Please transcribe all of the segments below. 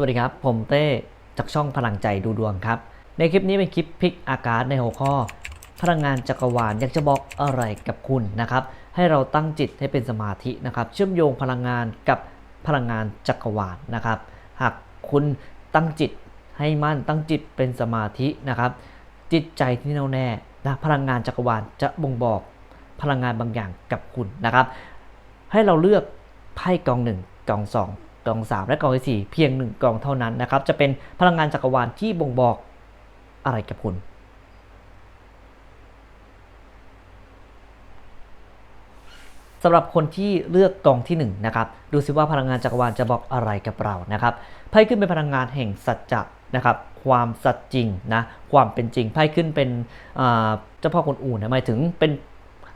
สวัสดีครับ ผมเต้จากช่องพลังใจดูดวงครับ ในคลิปนี้เป็นคลิปพลิกอากาศในหัวข้อ พลังงานจักรวาลอยากจะบอกอะไรกับคุณนะครับ ให้เราตั้งจิตให้เป็นสมาธินะครับ เชื่อมโยงพลังงานกับพลังงานจักรวาลนะครับ หากคุณตั้งจิตให้มั่นตั้งจิตเป็นสมาธินะครับ จิตใจที่แน่วแน่นะพลังงานจักรวาลจะบ่งบอกพลังงานบางอย่างกับคุณนะครับ ให้เราเลือกไพ่กองหนึ่งกองสอง กล่องสามและกล่องที่สี่เพียงหนึ่งกองเท่านั้นนะครับ จะเป็นพลังงานจักรวาลที่บ่งบอกอะไรกับคุณสำหรับคนที่เลือกกองที่1นงนะครับดูซิว่าพลังงานจักรวาลจะบอกอะไรกับเรานะครับไพ่ขึ้นเป็นพลังงานแห่งสัจจะนะครับความสัจจริงนะความเป็นจริงไพ่ขึ้นเป็นเจ้าพ่อคนอู่นะหมายถึงเป็น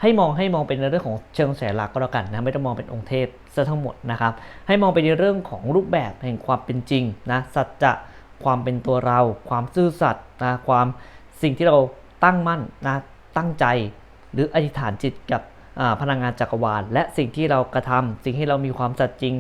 ให้มองให้มองเป็นในเรื่องของเชิงแสหลักก็แล้วกันนะไม่ต้องมองเป็นองค์เทพซะทั้งหมดนะครับให้มองไปในเรื่องของรูปแบบแห่งความเป็นจริงนะสัจจะความเป็นตัวเรา ความซื่อสัตย์นะความสิ่งที่เราตั้งมั่นนะตั้งใจ หรืออธิษฐานจิตกับพลังงานจักรวาล และสิ่งที่เรากระทำสิ่งที่เรามีความสัตย์จริง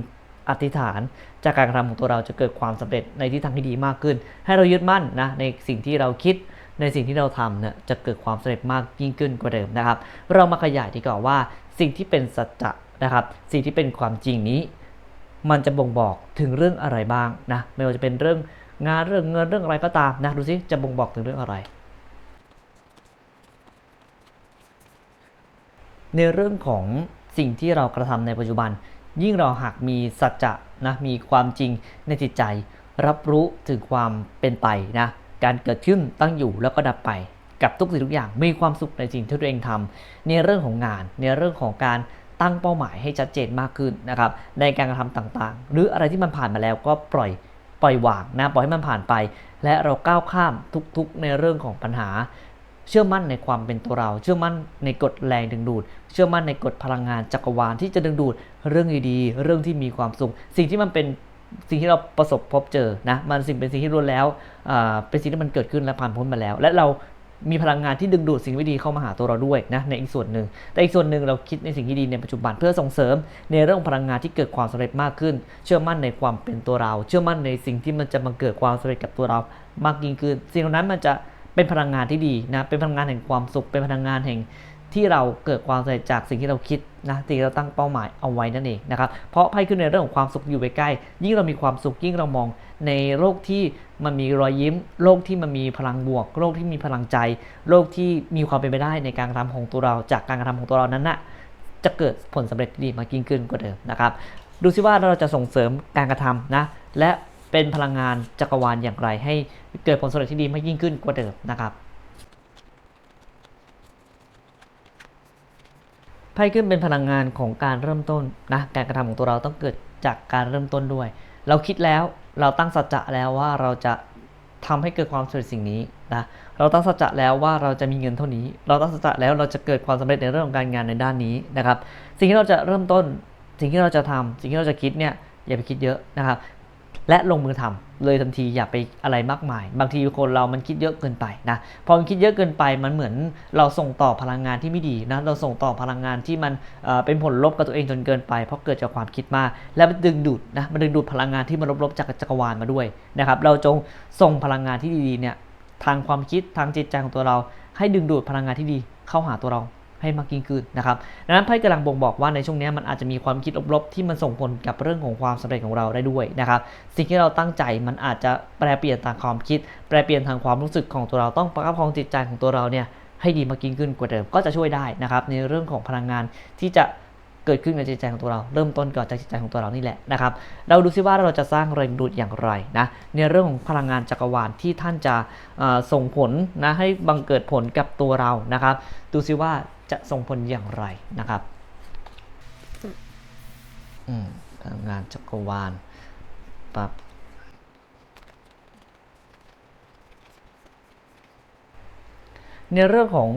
อธิษฐาน จากการกระทำของตัวเราจะเกิดความสำเร็จในทิศทางที่ดีมากขึ้น ให้เรายึดมั่นนะในสิ่งที่เราคิด ในสิ่งที่เราทำเนี่ยจะเกิดความสำเร็จมากยิ่งขึ้นกว่าเดิมนะครับ เรามาขยายดีกว่าว่า สิ่งที่เป็นสัจจะนะครับ สิ่งที่เป็นความจริงนี้ มันจะบ่งบอกถึงเรื่องอะไรบ้างนะไม่ว่าจะเป็นเรื่องงานเรื่องเงินเรื่องอะไรก็ตามนะดูซิจะบ่งบอกถึงเรื่องอะไร ในเรื่องของสิ่งที่เรากระทำในปัจจุบัน ยิ่งเราหากมีสัจจะนะมีความจริงในจิตใจ รับรู้ถึงความเป็นไปนะ การเกิดขึ้นตั้งอยู่แล้วก็ดับไปกับทุกสิ่งทุกอย่างมีความสุขในสิ่งที่ตัวเองทำในเรื่องของงาน ในเรื่องของการตั้งเป้าหมายให้ชัดเจนมากขึ้นนะครับในการกระทำต่างๆ หรืออะไรที่มันผ่านมาแล้วก็ปล่อยปล่อยวางนะปล่อยให้มันผ่านไป และเราก้าวข้ามทุกๆในเรื่องของปัญหา เชื่อมั่นในความเป็นตัวเรา เชื่อมั่นในกฎแรงดึงดูด เชื่อมั่นในกฎพลังงานจักรวาลที่จะดึงดูดเรื่องดีๆเรื่องที่มีความสุข สิ่งที่มันเป็น สิ่งที่เราประสบพบเจอนะมันสิ่งเป็นสิ่งที่ล้วนแล้วเป็นสิ่งที่มันเกิดขึ้นและผ่านพ้นมาแล้ว และเรามีพลังงานที่ดึงดูดสิ่งไม่ดีเข้ามาหาตัวเราด้วยนะในอีกส่วนหนึ่ง แต่อีกส่วนหนึ่งเราคิดในสิ่งที่ดีในปัจจุบันเพื่อส่งเสริม ในเรื่องของพลังงานที่เกิดความสำเร็จมากขึ้น เชื่อมั่นในความเป็นตัวเรา เชื่อมั่นในสิ่งที่มันจะมาเกิดความสำเร็จกับตัวเรามากยิ่งขึ้น สิ่งเหล่านั้นมันจะเป็นพลังงานที่ดีนะเป็นพลังงานแห่งความสุข เป็นพลังงานแห่ง ที่เราเกิดความสำเร็จจากสิ่งที่เราคิดนะสิ่งที่เราตั้งเป้าหมายเอาไว้นั่นเองนะครับเพราะไพ่ขึ้นในเรื่องของความสุขอยู่ใกล้ ยิ่งเรามีความสุขยิ่งเรามองในโลกที่มันมีรอยยิ้ม โลกที่มันมีพลังบวก โลกที่มีพลังใจ โลกที่มีความเป็นไปได้ในการกระทำของตัวเรา จากการกระทำของตัวเรานั้นนะ่ะจะเกิดผลสำเร็จที่ดีมากยิ่งขึ้นกว่าเดิมนะครับ ดูซิว่าเราจะส่งเสริมการกระทำนะและเป็นพลังงานจักรวาลอย่างไร ให้เกิดผลสำเร็จที่ดีมากยิ่งขึ้นกว่าเดิมนะครับ ไพ่ขึ้นเป็นพลังงานของการเริ่มต้นนะการกระทำของตัวเราต้องเกิดจากการเริ่มต้นด้วย เราคิดแล้วเราตั้งสัจจะแล้วว่าเราจะทำให้เกิดความสำเร็จสิ่งนี้นะเราตั้งสัจจะแล้วว่าเราจะมีเงินเท่านี้ เราตั้งสัจจะแล้วเราจะเกิดความสำเร็จในเรื่องของการงานในด้านนี้นะครับ สิ่งที่เราจะเริ่มต้น สิ่งที่เราจะทำสิ่งที่เราจะคิดเนี่ยอย่าไปคิดเยอะนะครับ และลงมือทำเลยทันทีอย่าไปอะไรมากมาย บางทีคนเรามันคิดเยอะเกินไปนะพอมันคิดเยอะเกินไปมันเหมือนเราส่งต่อพลังงานที่ไม่ดีนะเราส่งต่อพลังงานที่มันเป็นผลลบกับตัวเองจนเกินไป เพราะเกิดจากความคิดมาก แล้วมันดึงดูดนะมันดึงดูดพลังงานที่มันลบๆจากจักรวาลมาด้วยนะครับเราจงส่งพลังงานที่ดีๆเนี่ยทางความคิดทางจิตใจของตัวเรา ให้ดึงดูดพลังงานที่ดีเข้าหาตัวเรา ให้มากยิ่งขึ้นนะครับดังนั้นไพ่กำลังบ่งบอกว่าในช่วงนี้มันอาจจะมีความคิดลบๆที่มันส่งผลกับเรื่องของความสำเร็จของเราได้ด้วยนะครับ สิ่งที่เราตั้งใจมันอาจจะแปลเปลี่ยนทางความคิด แปลเปลี่ยนทางความรู้สึกของตัวเราต้องประคับประคองจิตใจของตัวเราเนี่ยให้ดีมากยิ่งขึ้นกว่าเดิมก็จะช่วยได้นะครับในเรื่องของพลังงานที่จะเกิดขึ้นในจิตใจของตัวเรา เริ่มต้นก่อนจากจิตใจของตัวเรานี่แหละนะครับ เราดูซิว่าเราจะสร้างแรงดูดอย่างไรนะในเรื่องของพลังงานจักรวาลที่ท่านจะส่งผลนะให้บังเกิดผลกับตัวเรานะครับ ดูซิว่า จะส่งผลอย่างไรนะครับงานจักรวาลปับในเรื่องของ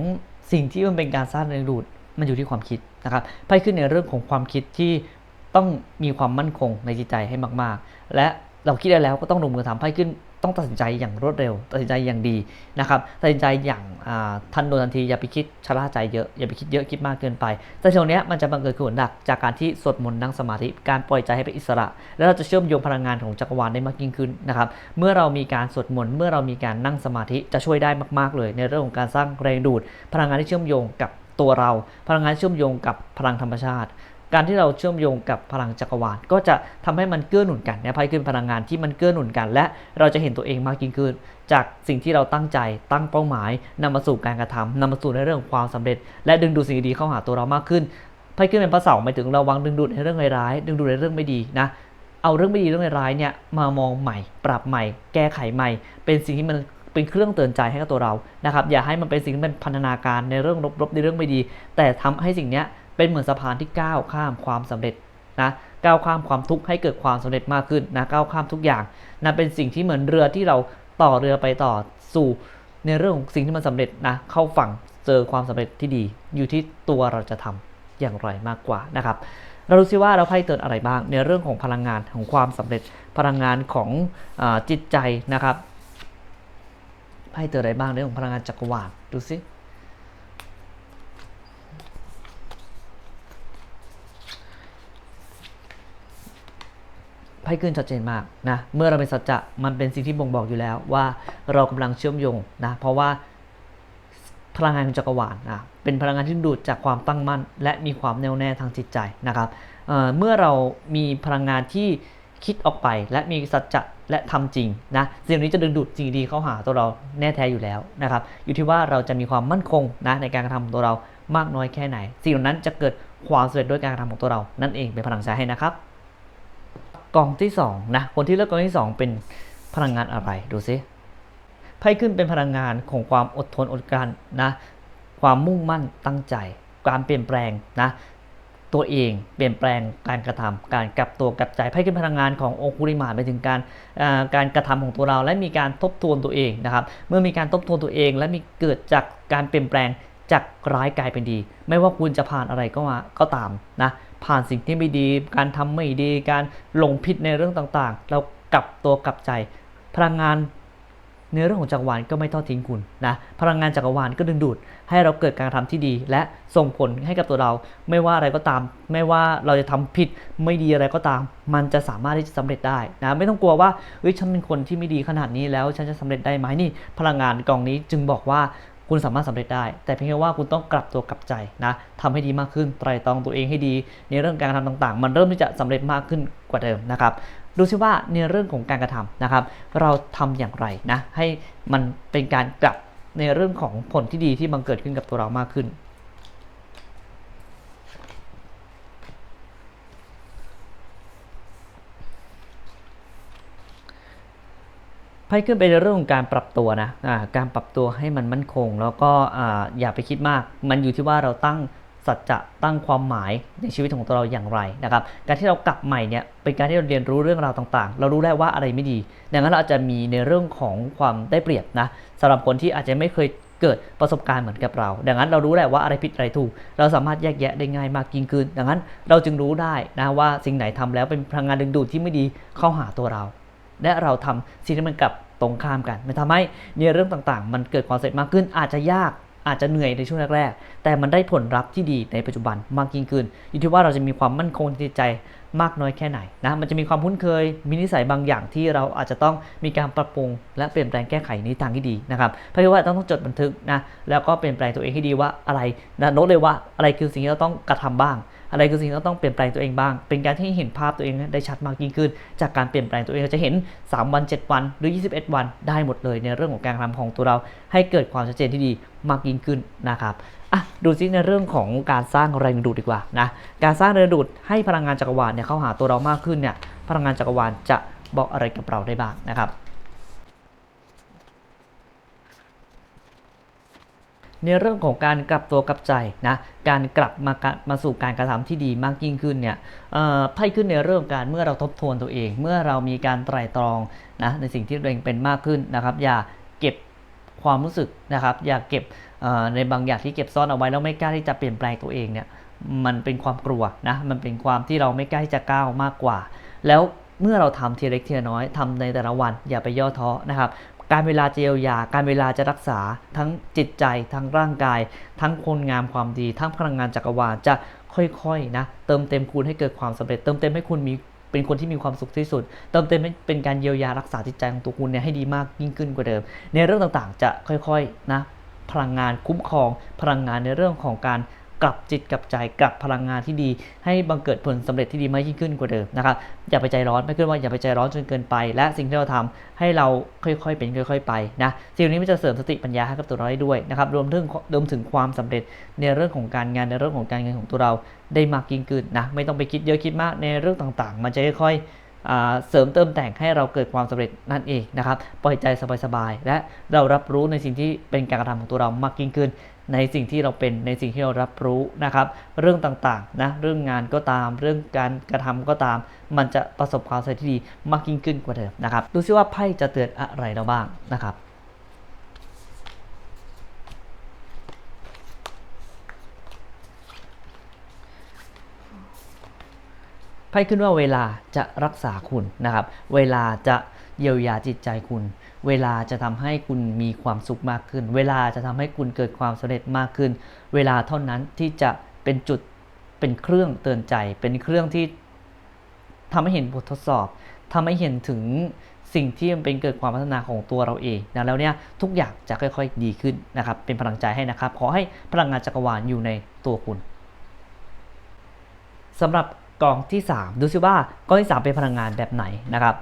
สิ่งที่มันเป็นการสร้างแรงดูดมันอยู่ที่ความคิดนะครับไพ่ขึ้นในเรื่องของความคิดที่ต้องมีความมั่นคงในจิตใจให้มาก ๆ และเราคิดได้แล้วก็ต้องลงมือทำไพ่ขึ้น ต้องตัดสินใจอย่างรวดเร็ว ตัดสินใจอย่างดีนะครับ ตัดสินใจอย่างทันโดนทันที อย่าไปคิดชะล่าใจเยอะ อย่าไปคิดเยอะคิดมากเกินไป แต่ช่วงนี้มันจะบังเกิดขึ้นผลหลักจากการที่สวดมนต์นั่งสมาธิ การปล่อยใจให้เป็นอิสระ แล้วเราจะเชื่อมโยงพลังงานของจักรวาลได้มากยิ่งขึ้นนะครับ เมื่อเรามีการสวดมนต์ เมื่อเรามีการนั่งสมาธิจะช่วยได้มาก ๆ เลย ในเรื่องของการสร้างแรงดูด พลังงานที่เชื่อมโยงกับตัวเรา พลังงานเชื่อมโยงกับพลังธรรมชาติ การที่เราเชื่อมโยงกับพลังจักรวาล ก็จะทำให้มันเกื้อหนุนกันนะไพ่ขึ้นพลังงานที่มันเกื้อหนุนกัน และเราจะเห็นตัวเองมากยิ่งขึ้น จากสิ่งที่เราตั้งใจตั้งเป้าหมายนำมาสู่การกระทำนำมาสู่ในเรื่องความสำเร็จ และดึงดูดสิ่งดีๆเข้าหาตัวเรามากขึ้นไพ่ขึ้นเป็นพระเสาร์หมายถึงระวังดึงดูดในเรื่องร้ายดึงดูดในเรื่องไม่ดีนะเอาเรื่องไม่ดีเรื่องร้ายเนี่ยมามองใหม่ ปรับใหม่ แก้ไขใหม่ เป็นสิ่งที่มันเป็นเครื่องเตือนใจให้กับตัวเรานะครับอย่าให้มันเป็นสิ่งที่เป็นพันธนาการในเรื่องลบๆในเรื่องไม่ดี แต่ทำให้สิ่งเนี้ย เป็นเหมือนสะพานที่ก้าวข้ามความสำเร็จนะก้าวข้ามความทุกข์ให้เกิดความสำเร็จมากขึ้นนะก้าวข้ามทุกอย่างนะเป็นสิ่งที่เหมือนเรือที่เราต่อเรือไปต่อสู่ในเรื่องของสิ่งที่มันสำเร็จนะเข้าฝั่งเจอความสำเร็จที่ดี อยู่ที่ตัวเราจะทำอย่างไรมากกว่านะครับเราดูซิว่าเราไพ่เตือนอะไรบ้างในเรื่องของพลังงานของความสำเร็จพลังงานของอจิตใจนะครับไพ่เตือนอะไรบ้างในเรื่องของพลังงานจักรวาลดูซิ ไพ่ขึ้นชัดเจนมากนะเมื่อเราเป็นสัจจะมันเป็นสิ่งที่บ่งบอกอยู่แล้วว่าเรากำลังเชื่อมโยงนะเพราะว่าพลังงานของจักรวาลนะเป็นพลังงานที่ดูดจากความตั้งมั่น และมีความแน่วแน่ทางจิตใจนะครับเเมื่อเรามีพลังงานที่คิดออกไป และมีสัจจะและทำจริงนะสิ่งนี้จะดึงดูดสิ่งดีเข้าหาตัวเราแน่แท้อยู่แล้วนะครับ อยู่ที่ว่าเราจะมีความมั่นคงนะในการกระทำตัวเรามากน้อยแค่ไหน สิ่งเหล่านั้นจะเกิดความสำเร็จด้วยการกระทำของตัวเรา นั่นเองเป็นพลังใจให้นะครับ กองที่สองนะคนที่เลือกกองที่สองเป็นพลังงานอะไรดูซิไพ่ขึ้นเป็นพลังงานของความอดทนอดกลั้นนะความมุ่งมั่นตั้งใจการเปลี่ยนแปลงนะตัวเองเปลี่ยนแปลงการกระทำการกลับตัวกลับใจไพ่ขึ้นพลังงานขององคุริมาไปถึงการการกระทำของตัวเรา และมีการทบทวนตัวเองนะครับ เมื่อมีการทบทวนตัวเอง และมีเกิดจากการเปลี่ยนแปลงจากร้ายกลายเป็นดี ไม่ว่าคุณจะผ่านอะไรก็มาก็ตามนะ ผ่านสิ่งที่ไม่ดี การทำไม่ดี การหลงผิดในเรื่องต่างๆ เรากลับตัวกลับใจ พลังงานในเรื่องของจักรวาลก็ไม่ทอดทิ้งคุณนะ พลังงานจักรวาลก็ดึงดูด ให้เราเกิดการกระทำที่ดี และส่งผลให้กับตัวเรา ไม่ว่าอะไรก็ตาม ไม่ว่าเราจะทำผิดไม่ดีอะไรก็ตาม มันจะสามารถที่จะสำเร็จได้นะ ไม่ต้องกลัวว่าเฮ้ยฉันเป็นคนที่ไม่ดีขนาดนี้แล้วฉันจะสำเร็จได้ไหมนี่ พลังงานกองนี้จึงบอกว่า คุณสามารถสำเร็จได้ แต่เพียงแค่ว่าคุณต้องกลับตัวกลับใจนะทำให้ดีมากขึ้นไตรตรองตัวเองให้ดี ในเรื่องการกระทำต่างๆ มันเริ่มที่จะสำเร็จมากขึ้นกว่าเดิมนะครับดูซิว่าในเรื่องของการกระทำนะครับ เราทำอย่างไรนะให้มันเป็นการกลับในเรื่องของผลที่ดีที่บังเกิดขึ้นกับตัวเรามากขึ้น ไพ่ขึ้นไปในเรื่องของการปรับตัวนะอ่าการปรับตัวให้มันมั่นคง แล้วก็ออย่าไปคิดมาก มันอยู่ที่ว่าเราตั้งสัจจะตั้งความหมายในชีวิตของตัวเราอย่างไรนะครับ การที่เรากลับใหม่เนี่ยเป็นการที่เราเรียนรู้เรื่องราวต่างๆ เรารู้ได้ว่าอะไรไม่ดี ดังนั้นเราอาจจะมีในเรื่องของความได้เปรียบนะสำหรับคนที่อาจจะไม่เคยเกิดประสบการณ์เหมือนกับเรา ดังนั้นเรารู้แหละว่าอะไรผิดอะไรถูก เราสามารถแยกแยะได้ง่ายมากยิ่งขึ้น ดังนั้นเราจึงรู้ได้นะว่าสิ่งไหนทำแล้วเป็นพลังงานดึงดูดที่ไม่ดีเข้าหาตัวเรา และเราทำสิ่งที่มันกลับ ตรงข้ามกัน มันทำให้ในเรื่องต่างๆ มันเกิดความสำเร็จมากขึ้น อาจจะยากอาจจะเหนื่อยในช่วงแรกๆ แต่มันได้ผลลัพธ์ที่ดีในปัจจุบันมากยิ่งขึ้น อยู่ที่ว่าเราจะมีความมั่นคงในจิตใจมากน้อยแค่ไหนนะ มันจะมีความคุ้นเคย มีนิสัยบางอย่างที่เราอาจจะต้องมีการปรับปรุง และเปลี่ยนแปลงแก้ไขในทางที่ดีนะครับ เพราะว่าต้องต้องจดบันทึกนะ แล้วก็เปลี่ยนแปลงตัวเองให้ดีว่าอะไรนะโน้ตเลยว่าอะไรคือสิ่งที่เราต้องกระทำบ้าง อะไรคือสิ่งที่ต้องเปลี่ยนแปลงตัวเองบ้าง เป็นการที่เห็นภาพตัวเองได้ชัดมากยิ่งขึ้น จากการเปลี่ยนแปลงตัวเองเราจะเห็น 3 วัน 7 วันหรือ 21 วันได้หมดเลยในเรื่องของการทำของตัวเรา ให้เกิดความชัดเจนที่ดีมากยิ่งขึ้นนะครับอะดูซิในเรื่องของการสร้างแรงดูดดีกว่านะการสร้างแรงดูดให้พลังงานจักรวาลเนี่ยเข้าหาตัวเรามากขึ้นเนี่ยพลังงานจักรวาลจะบอกอะไรกับเราได้บ้างนะครับ ในเรื่องของการกลับตัวกลับใจนะการกลับมากะมาสู่การกระทำที่ดีมากยิ่งขึ้นเนี่ยเอ่อไพ่ขึ้นในเรื่องการเมื่อเราทบทวนตัวเอง เมื่อเรามีการไตร่ตรองนะในสิ่งที่ตัวเองเป็นมากขึ้นนะครับ อย่าเก็บความรู้สึกนะครับอย่าเก็บในบางอย่างที่เก็บซ่อนเอาไว้แล้วไม่กล้าที่จะเปลี่ยนแปลงตัวเองเนี่ยมันเป็นความกลัวนะมันเป็นความที่เราไม่กล้าที่จะก้าวมากกว่า แล้วเมื่อเราทำทีเล็กทีน้อยทำในแต่ละวันอย่าไปย่อท้อนะครับ การเวลาจะเยียวยา การเวลาจะรักษา ทั้งจิตใจ ทั้งร่างกาย ทั้งคนงามความดี ทั้งพลังงานจักรวาลจะค่อยๆนะ เติมเต็มคุณให้เกิดความสำเร็จ เติมเต็มให้คุณมีเป็นคนที่มีความสุขที่สุด เติมเต็มเป็นการเยียวยารักษาจิตใจของตัวคุณเนี่ยให้ดีมากยิ่งขึ้นกว่าเดิม ในเรื่องต่างๆ จะค่อยๆนะ พลังงานคุ้มครอง พลังงานในเรื่องของการ กลับจิตกลับใจกลับพลังงานที่ดี ให้บังเกิดผลสำเร็จที่ดีมากยิ่งขึ้นกว่าเดิมนะครับอย่าไปใจร้อนไม่ขึ้นว่าอย่าไปใจร้อนจนเกินไป และสิ่งที่เราทำให้เราค่อยๆเป็นค่อย ๆ ไปนะสิ่งนี้มันจะเสริมสติปัญญาให้กับตัวเราได้ด้วยนะครับรวมถึงรวมถึงความสำเร็จในเรื่องของการงานในเรื่องของการเงินของตัวเราได้มากยิ่งขึ้นนะไม่ต้องไปคิดเยอะคิดมากในเรื่องต่างๆ มันจะค่อยๆ เสริมเติมแต่งให้เราเกิดความสำเร็จนั่นเองนะครับปล่อยใจสบายๆ และเรารับรู้ในสิ่งที่เป็นการกระทำของตัวเรามากยิ่งขึ้น ในสิ่งที่เราเป็นในสิ่งที่เรารับรู้นะครับ เรื่องต่างๆนะเรื่องงานก็ตาม เรื่องการกระทำก็ตาม มันจะประสบความสำเร็จที่ดีมากยิ่งขึ้นกว่าเดิมนะครับดูซิว่าไพ่จะเตือนอะไรเราบ้างนะครับ พ่ขึ้นว่าเวลาจะรักษาคุณนะครับ เวลาจะเยียวยาจิตใจคุณ เวลาจะทำให้คุณมีความสุขมากขึ้น เวลาจะทำให้คุณเกิดความสำเร็จมากขึ้น เวลาเท่านั้นที่จะเป็นจุดเป็นเครื่องเตือนใจ เป็นเครื่องที่ทำให้เห็นบททดสอบทำให้เห็นถึงสิ่งที่มันเป็นเกิดความพัฒนาของตัวเราเองนะแล้วเนี่ยทุกอย่างจะค่อย ๆ ดีขึ้นนะครับ เป็นพลังใจให้นะครับ ขอให้พลังงานจักรวาลอยู่ในตัวคุณสำหรับ กองที่ 3 ดูซิว่ากองที่ 3 เป็นพลังงานแบบไหนนะครับ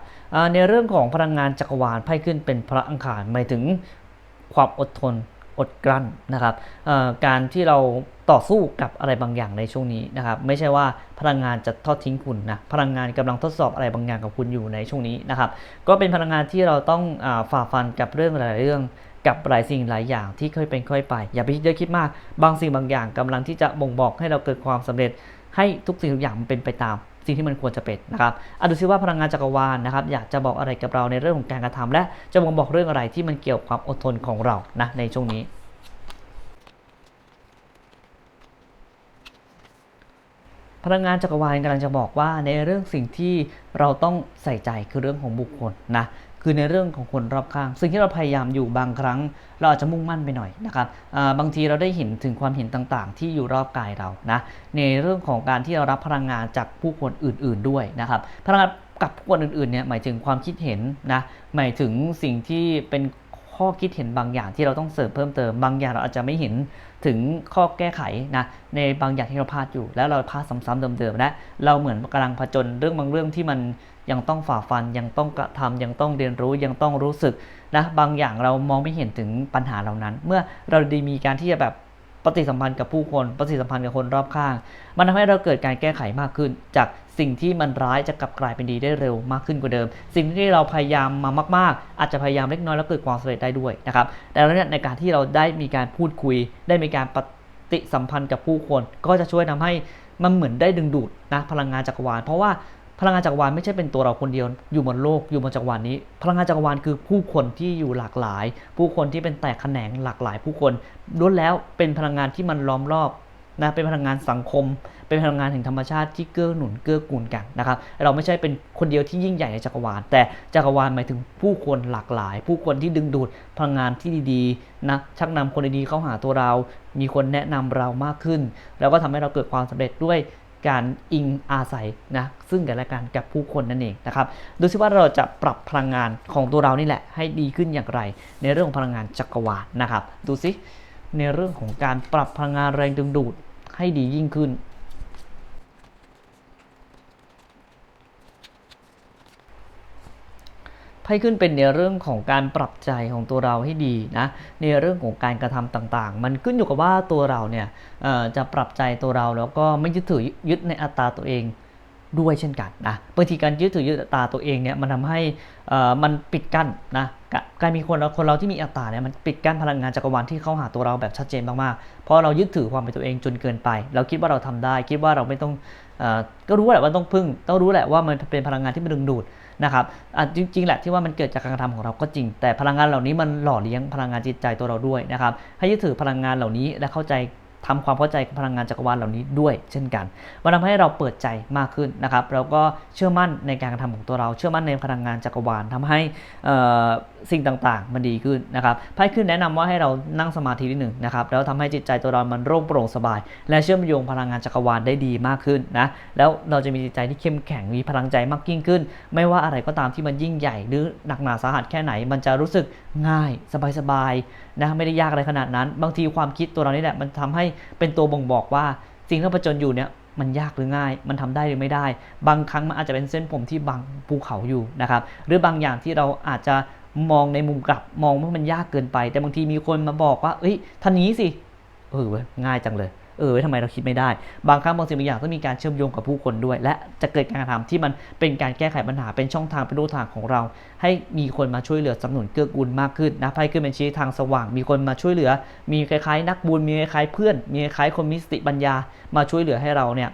ในเรื่องของพลังงานจักรวาลไพ่ขึ้นเป็นพระอังคารหมายถึงความอดทนอดกลั้นนะครับการที่เราต่อสู้กับอะไรบางอย่างในช่วงนี้นะครับ ไม่ใช่ว่าพลังงานจะทอดทิ้งคุณนะพลังงานกำลังทดสอบอะไรบางอย่างกับคุณอยู่ในช่วงนี้นะครับ ก็เป็นพลังงานที่เราต้องอฝ่าฟันกับเรื่องหลายเรื่องกับหลายสิ่งหลายอย่างที่ค่อยเป็นค่อยไป อย่าไปเยอะคิดมาก บางสิ่งบางอย่างกำลังที่จะบ่งบอกให้เราเกิดความสำเร็จ ให้ทุกสิ่งทุกอย่างมันเป็นไปตามสิ่งที่มันควรจะเป็นนะครับอดูซิว่าพลังงานจักรวาลนะครับ อยากจะบอกอะไรกับเราในเรื่องของการกระทำและจะบ่งบอกเรื่องอะไรที่มันเกี่ยวกับความอดทนของเรานะในช่วงนี้พลังงานจักรวาลกำลังจะบอกว่าในเรื่องสิ่งที่เราต้องใส่ใจคือเรื่องของบุคคลนะ คือในเรื่องของคนรอบข้าง ซึ่งที่เราพยายามอยู่บางครั้ง เราอาจจะมุ่งมั่นไปหน่อยนะครับบางทีเราได้เห็นถึงความเห็นต่างๆ ที่อยู่รอบกายเรานะในเรื่องของการที่เรารับพลังงานจากผู้คนอื่น ๆด้วยนะครับพลังงานกับผู้คนอื่นๆเนี่ยหมายถึงความคิดเห็นนะหมายถึงสิ่งที่เป็น ข้อคิดเห็นบางอย่างที่เราต้องเสริมเพิ่มเติม บางอย่างเราอาจจะไม่เห็นถึงข้อแก้ไขนะในบางอย่างที่เราพลาดอยู่ แล้วเราพลาดซ้ำๆเดิมๆและเราเหมือนกำลังผจญเรื่องบางเรื่องที่มันยังต้องฝ่าฟันยังต้องกระทำยังต้องเรียนรู้ยังต้องรู้สึกนะบางอย่างเรามองไม่เห็นถึงปัญหาเหล่านั้น เมื่อเราดีมีการที่จะแบบ ปฏิสัมพันธ์กับผู้คน ปฏิสัมพันธ์กับคนรอบข้าง มันทำให้เราเกิดการแก้ไขมากขึ้น จากสิ่งที่มันร้ายจะกลับกลายเป็นดีได้เร็วมากขึ้นกว่าเดิม สิ่งที่เราพยายามมามาก ๆ อาจจะพยายามเล็กน้อยแล้วเกิดความสำเร็จได้ด้วยนะครับแต่แล้วเนี่ยในการที่เราได้มีการพูดคุย ได้มีการปฏิสัมพันธ์กับผู้คน ก็จะช่วยทำให้มันเหมือนได้ดึงดูดนะพลังงานจักรวาล เพราะว่า พลังงานจักรวาลไม่ใช่เป็นตัวเราคนเดียว อยู่บนโลกอยู่บนจักรวาลนี้ พลังงานจักรวาลคือผู้คนที่อยู่หลากหลาย ผู้คนที่เป็นแตกแขนงหลากหลาย ผู้คนล้วนแล้วเป็นพลังงานที่มันล้อมรอบนะเป็นพลังงานสังคม เป็นพลังงานแห่งธรรมชาติที่เกื้อหนุนเกื้อกูลกันนะครับ เราไม่ใช่เป็นคนเดียวที่ยิ่งใหญ่ในจักรวาล แต่จักรวาลหมายถึงผู้คนหลากหลาย ผู้คนที่ดึงดูดพลังงานที่ดีๆนะชักนำคนดีๆเข้าหาตัวเรา มีคนแนะนำเรามากขึ้น แล้วก็ทำให้เราเกิดความสำเร็จด้วย การอิงอาศัยนะซึ่งกันและกันกับผู้คนนั่นเองนะครับดูซิว่าเราจะปรับพลังงานของตัวเรานี่แหละให้ดีขึ้นอย่างไร ในเรื่องของพลังงานจักรวาลนะครับ ดูซิในเรื่องของการปรับพลังงานแรงดึงดูดให้ดียิ่งขึ้น ไพ่ขึ้นเป็นในเรื่องของการปรับใจของตัวเราให้ดีนะในเรื่องของการกระทำต่างๆ มันขึ้นอยู่กับว่าตัวเราเนี่ยจะปรับใจตัวเราแล้วก็ไม่ยึดถือยึดในอัตราตัวเองด้วยเช่นกันนะบางทีการยึดถือยึดอัตราตัวเองเนี่ยมันทำให้มันปิดกั้นนะการมีคนเราคนเราที่มีอัตราเนี่ยมันปิดกั้นพลังงานจักรวาลที่เข้าหาตัวเราแบบชัดเจนมากๆเพราะเรายึดถือความเป็นตัวเองจนเกินไป เราคิดว่าเราทำได้ คิดว่าเราไม่ต้องก็รู้แหละว่าต้องพึ่ง ต้องรู้แหละว่ามันเป็นพลังงานที่มันดึงดูด นะครับจริงๆแหละที่ว่ามันเกิดจากการกระทำของเราก็จริง แต่พลังงานเหล่านี้มันหล่อเลี้ยงพลังงานจิตใจตัวเราด้วยนะครับให้ยึดถือพลังงานเหล่านี้และเข้าใจทำความเข้าใจกับพลังงานจักรวาลเหล่านี้ด้วย เช่นกันมันทำให้เราเปิดใจมากขึ้นนะครับ เราก็เชื่อมั่นในการกระทำของตัวเรา เชื่อมั่นในพลังงานจักรวาลทำให้ สิ่งต่างๆ มันดีขึ้นนะครับไพ่ขึ้นแนะนำว่าให้เรานั่งสมาธินิดหนึ่งนะครับแล้วทำให้จิตใจตัวเรามันโล่งโปร่งสบาย และเชื่อมโยงพลังงานจักรวาลได้ดีมากขึ้นนะแล้วเราจะมีจิตใจที่เข้มแข็งมีพลังใจมากยิ่งขึ้น ไม่ว่าอะไรก็ตามที่มันยิ่งใหญ่หรือหนักหนาสาหัสแค่ไหน มันจะรู้สึกง่ายสบายๆนะไม่ได้ยากอะไรขนาดนั้น บางทีความคิดตัวเรานี่แหละมันทำให้เป็นตัวบ่งบอกว่าสิ่งที่เราประจนอยู่เนี่ยมันยากหรือง่าย มันทำได้หรือไม่ได้ บางครั้งมันอาจจะเป็นเส้นผมที่บังภูเขาอยู่นะครับ หรือบางอย่างที่เราอาจจะ มองในมุมกลับมองว่ามันยากเกินไป แต่บางทีมีคนมาบอกว่า เอ้ยท่านนี้สิเออเว้ยง่ายจังเลยเออทำไมเราคิดไม่ได้ บางครั้งบางสิ่งบางอย่างต้องมีการเชื่อมโยงกับผู้คนด้วย และจะเกิดการกระทำที่มันเป็นการแก้ไขปัญหาเป็นช่องทางเป็นรูทางของเรา ให้มีคนมาช่วยเหลือสนับสนุนเกื้อกูลมากขึ้นนะไพ่ขึ้นเป็นชี้ทางสว่าง มีคนมาช่วยเหลือ มีคล้ายๆ นักบุญมีคล้ายๆเพื่อน มีคล้ายๆคนมีสติปัญญามาช่วยเหลือให้เราเนี่ย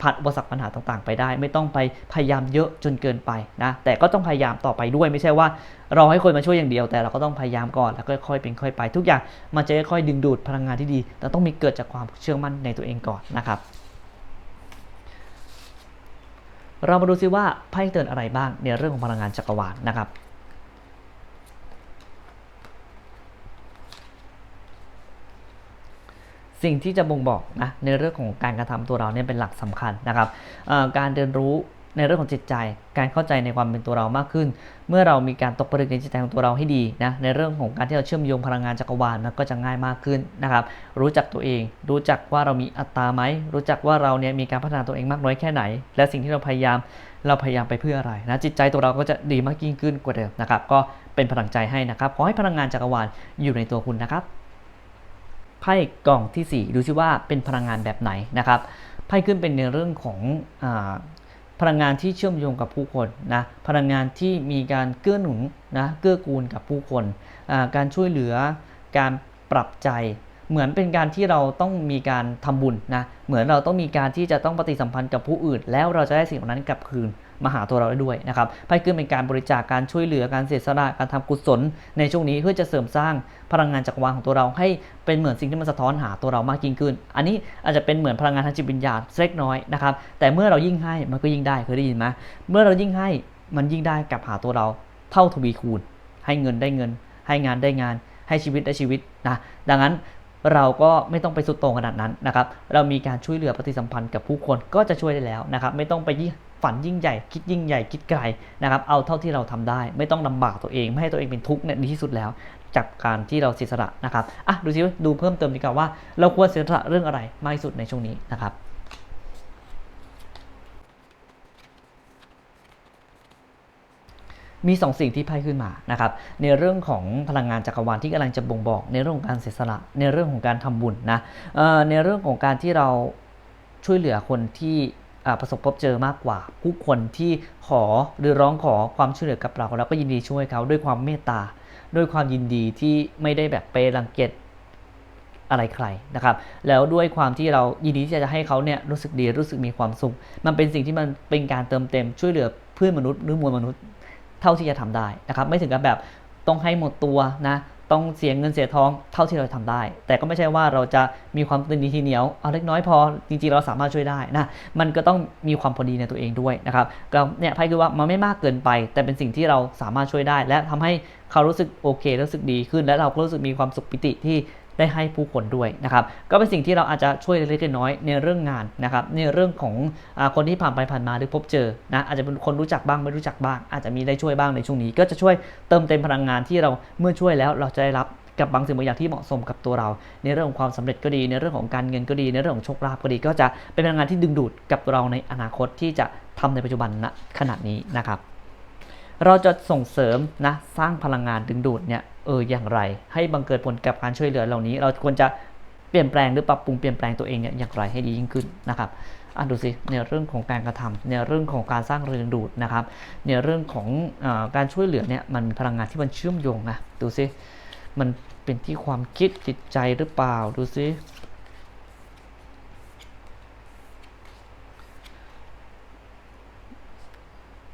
ผ่านอุปสรรคปัญหาต่างๆ ไปได้ ไม่ต้องไปพยายามเยอะจนเกินไปนะแต่ก็ต้องพยายามต่อไปด้วยไม่ใช่ว่ารอให้คนมาช่วยอย่างเดียวแต่เราก็ต้องพยายามก่อนแล้วก็ค่อยเป็นค่อยไป ทุกอย่างมันจะค่อยดึงดูดพลังงานที่ดี แต่ต้องมีเกิดจากความเชื่อมั่นในตัวเองก่อนนะครับ เรามาดูซิว่าไพ่เตือนอะไรบ้างในเรื่องของพลังงานจักรวาลนะครับ สิ่งที่จะบ่งบอกนะในเรื่องของการกระทำตัวเราเนี่ยเป็นหลักสำคัญนะครับการเรียนรู้ในเรื่องของจิตใจ การเข้าใจในความเป็นตัวเรามากขึ้น เมื่อเรามีการตกผลึกในจิตใจของตัวเราให้ดีนะ ในเรื่องของการที่เราเชื่อมโยงพลังงานจักรวาลมันก็จะง่ายมากขึ้นนะครับ รู้จักตัวเอง รู้จักว่าเรามีอัตตาไหม รู้จักว่าเราเนี่ยมีการพัฒนาตัวเองมากน้อยแค่ไหน และสิ่งที่เราพยายาม เราพยายามไปเพื่ออะไรนะ จิตใจตัวเราก็จะดีมากยิ่งขึ้นกว่าเดิมนะครับ ก็เป็นพลังใจให้นะครับ ขอให้พลังงานจักรวาลอยู่ในตัวคุณนะครับ ไพ่กล่องที่ 4 ดูซิว่าเป็นพลังงานแบบไหนนะครับไพ่ขึ้นเป็นในเรื่องของอพลังงานที่เชื่อมโยงกับผู้คนนะพลังงานที่มีการเกื้อหนุนนะเกื้อกูลกับผู้คน การช่วยเหลือการปรับใจ เหมือนเป็นการที่เราต้องมีการทำบุญนะ เหมือนเราต้องมีการที่จะต้องปฏิสัมพันธ์กับผู้อื่น แล้วเราจะได้สิ่งนั้นกลับคืนมาหาตัวเราได้ด้วยนะครับไพ่ขึ้นเป็นการบริจาคการช่วยเหลือการเสียสละการทำกุศล ในช่วงนี้เพื่อจะเสริมสร้างพลังงานจักรวาลของตัวเราให้เป็นเหมือนสิ่งที่มันสะท้อนหาตัวเรามากยิ่งขึ้น อันนี้อาจจะเป็นเหมือนพลังงานทางจิตวิญญาณเล็กน้อยนะครับ แต่เมื่อเรายิ่งให้มันก็ยิ่งได้เคยได้ยินไหมเมื่อเรายิ่งให้มันยิ่งได้กลับหาตัวเราเท่าทวีคูณ ให้เงินได้เงิน ให้งานได้งาน ให้ชีวิตได้ชีวิตนะดังนั้น เราก็ไม่ต้องไปสุดโต่งขนาดนั้นนะครับ เรามีการช่วยเหลือปฏิสัมพันธ์กับผู้คนก็จะช่วยได้แล้วนะครับ ไม่ต้องไปยิ่งฝันยิ่งใหญ่ คิดยิ่งใหญ่คิดไกลนะครับ เอาเท่าที่เราทำได้ ไม่ต้องลำบากตัวเอง ไม่ให้ตัวเองเป็นทุกข์เนี่ยดีที่สุดแล้ว จากการที่เราเสียสละนะครับอะดูซิดูเพิ่มเติมดีกว่าว่า เราควรเสียสละเรื่องอะไรมากที่สุดในช่วงนี้นะครับ มีสองสิ่งที่ไพ่ขึ้นมานะครับในเรื่องของพลังงานจักรวาลที่กำลังจะบ่งบอก ในเรื่องของการเสียสละในเรื่องของการทำบุญนะในเรื่องของการที่เราช่วยเหลือคนที่ประสบพบเจอมากกว่า ผู้คนที่ขอหรือร้องขอความช่วยเหลือกับเราเราก็ยินดีช่วยเขาด้วยความเมตตา ด้วยความยินดีที่ไม่ได้แบบไปรังเกียจอะไรใครนะครับ แล้วด้วยความที่เรายินดีที่จะให้เขาเนี่ยรู้สึกดีรู้สึกมีความสุข มันเป็นสิ่งที่มันเป็นการเติมเต็มช่วยเหลือเพื่อนมนุษย์หรือมวลมนุษย์ เท่าที่จะทำได้นะครับไม่ถึงกับแบบต้องให้หมดตัวนะต้องเสียเงินเสียทองเท่าที่เราทำได้ แต่ก็ไม่ใช่ว่าเราจะมีความตึงดีทีเหนียวเอาเล็กน้อยพอจริงๆเราสามารถช่วยได้นะมันก็ต้องมีความพอดีในตัวเองด้วยนะครับก็เนี่ยไพ่คือว่ามันไม่มากเกินไป แต่เป็นสิ่งที่เราสามารถช่วยได้ และทำให้เขารู้สึกโอเครู้สึกดีขึ้น และเราก็รู้สึกมีความสุขปิติที่ ได้ให้ผู้คนด้วยนะครับก็เป็นสิ่งที่เราอาจจะช่วยเล็กๆน้อยในเรื่องงานนะครับในเรื่องของอคนที่ผ่านไปผ่านมาหรือพบเจอนะอาจจะเป็นคนรู้จักบ้างไม่รู้จักบ้าง อาจจะมีได้ช่วยบ้างในช่วงนี้ ก็จะช่วยเติมเต็มพลังงานที่เราเมื่อช่วยแล้วเราจะได้รับกับบางสิ่งบางอย่างที่เหมาะสมกับตัวเรา ในเรื่องของความสำเร็จก็ดี ในเรื่องของการเงินก็ดี ในเรื่องของโชคลาภก็ดี ก็จะเป็นพลังงานที่ดึงดูดกับเราในอนาคตที่จะทำในปัจจุบันณขณะนี้นะครับ เราจะส่งเสริมนะสร้างพลังงานดึงดูดเนี่ยเอออย่างไร ให้บังเกิดผลกับการช่วยเหลือเหล่านี้ เราควรจะเปลี่ยนแปลงหรือปรับปรุงเปลี่ยนแปลงตัวเองเนี่ยอย่างไรให้ดียิ่งขึ้นนะครับอะดูสิในเรื่องของการกระทำในเรื่องของการสร้างแรงดึงดูดนะครับในเรื่องของอการช่วยเหลือเนี่ยมันมีพลังงานที่มันเชื่อมโยงนะดูสิมันเป็นที่ความคิดจิตใจหรือเปล่าดูสิ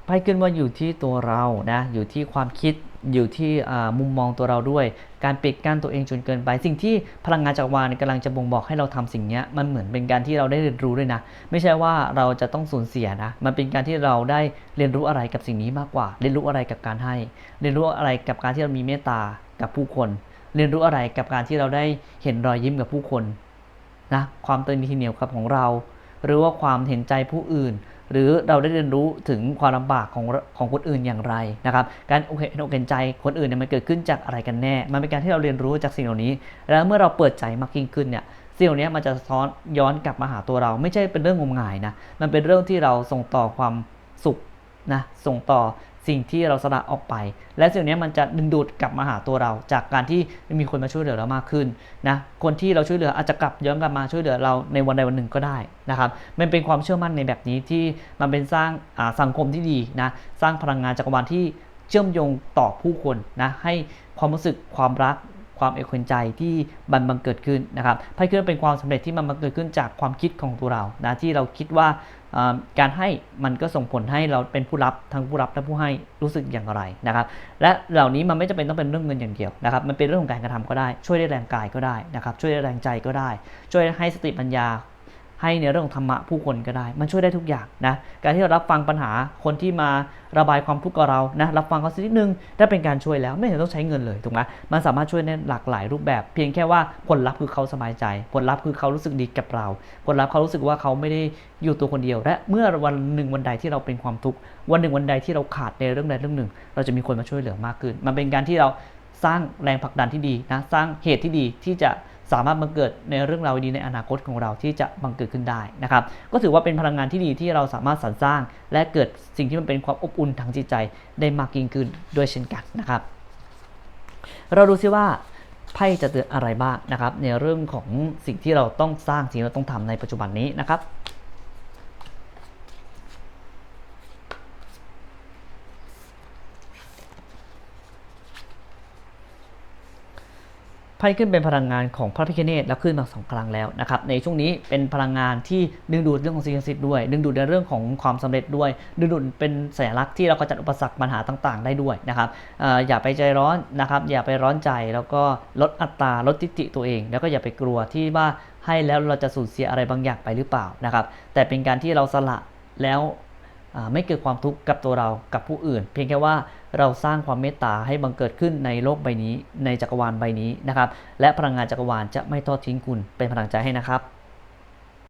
ไพ่ขึ้นว่าอยู่ที่ตัวเรานะอยู่ที่ความคิดอยู่ที่มุมมองตัวเราด้วย การปิดกั้นตัวเองจนเกินไป สิ่งที่พลังงานจักรวาลกำลังจะบ่งบอกให้เราทำสิ่งนี้มันเหมือนเป็นการที่เราได้เรียนรู้ด้วยนะ ไม่ใช่ว่าเราจะต้องสูญเสียนะ มันเป็นการที่เราได้เรียนรู้อะไรกับสิ่งนี้มากกว่า เรียนรู้อะไรกับการให้ เรียนรู้อะไรกับการที่เรามีเมตตากับผู้คน เรียนรู้อะไรกับการที่เราได้เห็นรอยยิ้มกับผู้คนนะความตึงทีเหนียวกับของเรา หรือว่าความเห็นใจผู้อื่น หรือเราได้เรียนรู้ถึงความลำบากของของคนอื่นอย่างไรนะครับ การโอเคอเห็นใจคนอื่นเนี่ยมันเกิดขึ้นจากอะไรกันแน่ มันเป็นการที่เราเรียนรู้จากสิ่งเหล่านี้ แล้วเมื่อเราเปิดใจมากยิ่งขึ้นเนี่ยสิ่งเหล่านี้มันจะซ้อนย้อนกลับมาหาตัวเรา ไม่ใช่เป็นเรื่องงมงายนะมันเป็นเรื่องที่เราส่งต่อความสุขนะส่งต่อ สิ่งที่เราสละออกไป และสิ่งนี้มันจะดึงดูดกลับมาหาตัวเรา จากการที่มีคนมาช่วยเหลือเรามากขึ้นนะคนที่เราช่วยเหลืออาจจะกลับย้อนกลับมาช่วยเหลือเราในวันใดวันหนึ่งก็ได้นะครับมันเป็นความเชื่อมั่นในแบบนี้ที่มันเป็นสร้างสังคมที่ดีนะสร้างพลังงานจักรวาลที่เชื่อมโยงต่อผู้คนนะให้ความรู้สึกความรักความเอกคนใจที่บันบังเกิดขึ้นนะครับไพ่ขึ้นเป็นความสำเร็จที่มันบังเกิดขึ้นจากความคิดของตัวเรานะที่เราคิดว่า การให้มันก็ส่งผลให้เราเป็นผู้รับทั้งผู้รับและผู้ให้รู้สึกอย่างไรนะครับ และเหล่านี้มันไม่จำเป็นต้องเป็นเรื่องเงินอย่างเดียวนะครับ มันเป็นเรื่องของการกระทำก็ได้ ช่วยได้แรงกายก็ได้นะครับ ช่วยได้แรงใจก็ได้ ช่วยให้สติปัญญา ให้ในเรื่องของธรรมะผู้คนก็ได้ มันช่วยได้ทุกอย่างนะการที่เรารับฟังปัญหาคนที่มาระบายความทุกข์กับเรานะรับฟังเขาสักนิดนึงได้เป็นการช่วยแล้วไม่เห็นต้องใช้เงินเลยถูกไหมมันสามารถช่วยในหลากหลายรูปแบบ เพียงแค่ว่าผลลัพธ์คือเขาสบายใจ ผลลัพธ์คือเขารู้สึกดีกับเรา ผลลัพธ์เขารู้สึกว่าเขาไม่ได้อยู่ตัวคนเดียว และเมื่อวันหนึ่งวันใดที่เราเป็นความทุกข์วันหนึ่งวันใดที่เราขาดในเรื่องใดเรื่องหนึ่ง เราจะมีคนมาช่วยเหลือมากขึ้น มันเป็นการที่เราสร้างแรงผลักดันที่ดีนะสร้างเหตุที่ดีที่จะ สามารถบังเกิดในเรื่องราวดีในอนาคตของเราที่จะบังเกิดขึ้นได้นะครับ ก็ถือว่าเป็นพลังงานที่ดีที่เราสามารถสรรสร้าง และเกิดสิ่งที่มันเป็นความอบอุ่นทางจิตใจได้มากยิ่งขึ้นด้วยเช่นกันนะครับ เราดูซิว่าไพ่จะเตือนอะไรบ้างนะครับ ในเรื่องของสิ่งที่เราต้องสร้างสิ่งที่เราต้องทำในปัจจุบันนี้นะครับ ไพ่ขึ้นเป็นพลังงานของพระพิฆเนศแล้วขึ้นมาสองครั้งแล้วนะครับในช่วงนี้เป็นพลังงานที่ดึงดูดเรื่องของสิ่งศักดิ์สิทธิ์ด้วย ดึงดูดในเรื่องของความสำเร็จด้วย ดึงดูดเป็นสัญลักษณ์ที่เรากระจัดอุปสรรคปัญหาต่าง ๆ ได้ด้วยนะครับออย่าไปใจร้อนนะครับ อย่าไปร้อนใจแล้วก็ลดอัตราลดทิฏฐิตัวเอง แล้วก็อย่าไปกลัวที่ว่าให้แล้วเราจะสูญเสียอะไรบางอย่างไปหรือเปล่านะครับแต่เป็นการที่เราสละแล้ว ไม่เกิดความทุกข์กับตัวเรากับผู้อื่น เพียงแค่ว่าเราสร้างความเมตตาให้บังเกิดขึ้นในโลกใบนี้ ในจักรวาลใบนี้นะครับ และพลังงานจักรวาลจะไม่ทอดทิ้งคุณเป็นพลังใจให้นะครับ